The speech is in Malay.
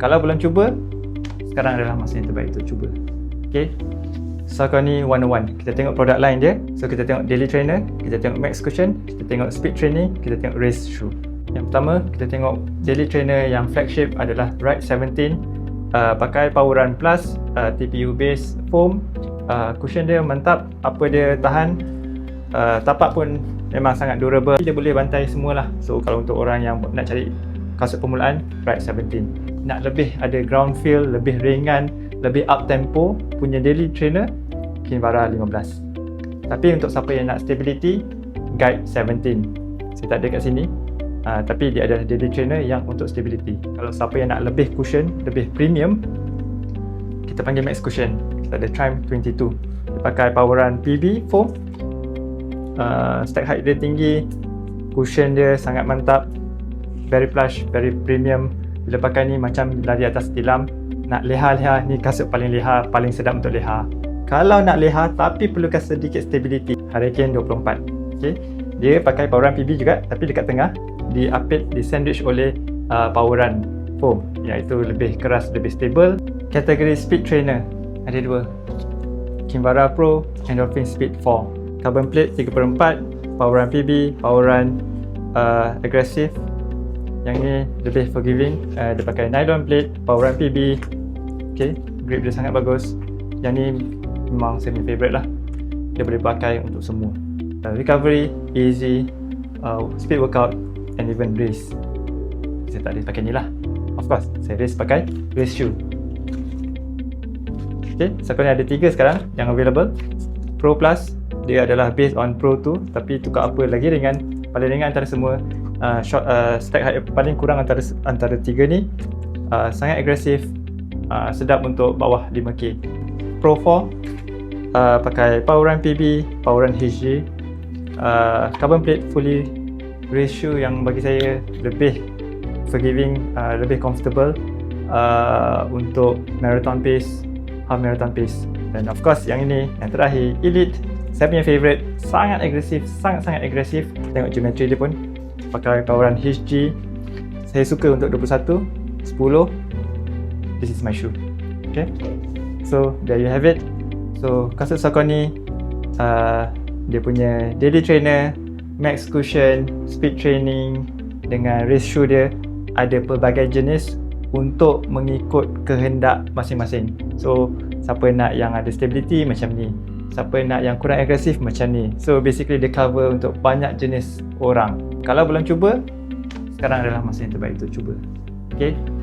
Kalau belum cuba, sekarang adalah masa yang terbaik untuk cuba. Okay. So kau ni one on one. Kita tengok produk lain dia. So kita tengok daily trainer, kita tengok max cushion, kita tengok speed training, kita tengok race shoe. Yang pertama, kita tengok daily trainer yang flagship adalah Ride 17 uh, pakai Power Run Plus uh, TPU base foam. Uh, cushion dia mantap, apa dia tahan. Uh, tapak pun memang sangat durable. Dia boleh bantai semualah. So kalau untuk orang yang nak cari kasut permulaan, Ride 17. Nak lebih ada ground feel, lebih ringan, lebih up tempo punya daily trainer Kinvara 15 tapi untuk siapa yang nak stability Guide 17 saya tak ada kat sini. Uh, tapi dia ada daily trainer yang untuk stability. Kalau siapa yang nak lebih cushion lebih premium kita panggil max cushion. Kita ada Triumph 22 dia pakai power run PB foam uh, stack height dia tinggi cushion dia sangat mantap. Very plush very premium bila pakai ni macam lari atas tilam nak leha-leha ni kasut paling leha paling sedap untuk leha. Kalau nak leha tapi perlukan sedikit stability. Hurricane 24 okay. dia pakai power run PB juga tapi dekat tengah diapit di sandwich oleh uh, power run foam. Iaitu lebih keras lebih stable. Kategori speed trainer. Ada dua. Kinvara Pro Endorphin Speed 4 carbon plate 3 per 4 power run PB power run uh, aggressive yang ni lebih forgiving. Uh, dia pakai nylon plate power run PB okay. grip dia sangat bagus. Yang ni memang saya punya favourite lah. Dia boleh pakai untuk semua. Uh, recovery, easy, uh, speed workout and even race. Saya tak ada pakai ni lah. Of course saya race pakai race shoe. Ok sekarang ni ada tiga sekarang yang available. Pro Plus dia adalah based on Pro 2 tapi tukar apa lagi ringan paling ringan antara semua uh, short, uh, stack height paling kurang antara antara tiga ni uh, sangat agresif uh, sedap untuk bawah 5k Pro 4 uh, pakai power run PB power run HG uh, carbon plate fully ratio yang bagi saya lebih forgiving uh, lebih comfortable uh, untuk marathon pace half marathon pace. Dan of course yang ini yang terakhir elite. Saya punya favourite sangat agresif sangat-sangat agresif. Tengok geometry dia pun pakai run HG saya suka untuk 21 10 this is my shoe. Okay? So there you have it. So kasut Saucony uh, dia punya daily trainer max cushion speed training dengan race shoe dia ada pelbagai jenis untuk mengikut kehendak masing-masing. So siapa nak yang ada stability macam ni. Siapa nak yang kurang agresif macam ni. So basically dia cover untuk banyak jenis orang kalau belum cuba sekarang adalah masa yang terbaik untuk cuba. Okay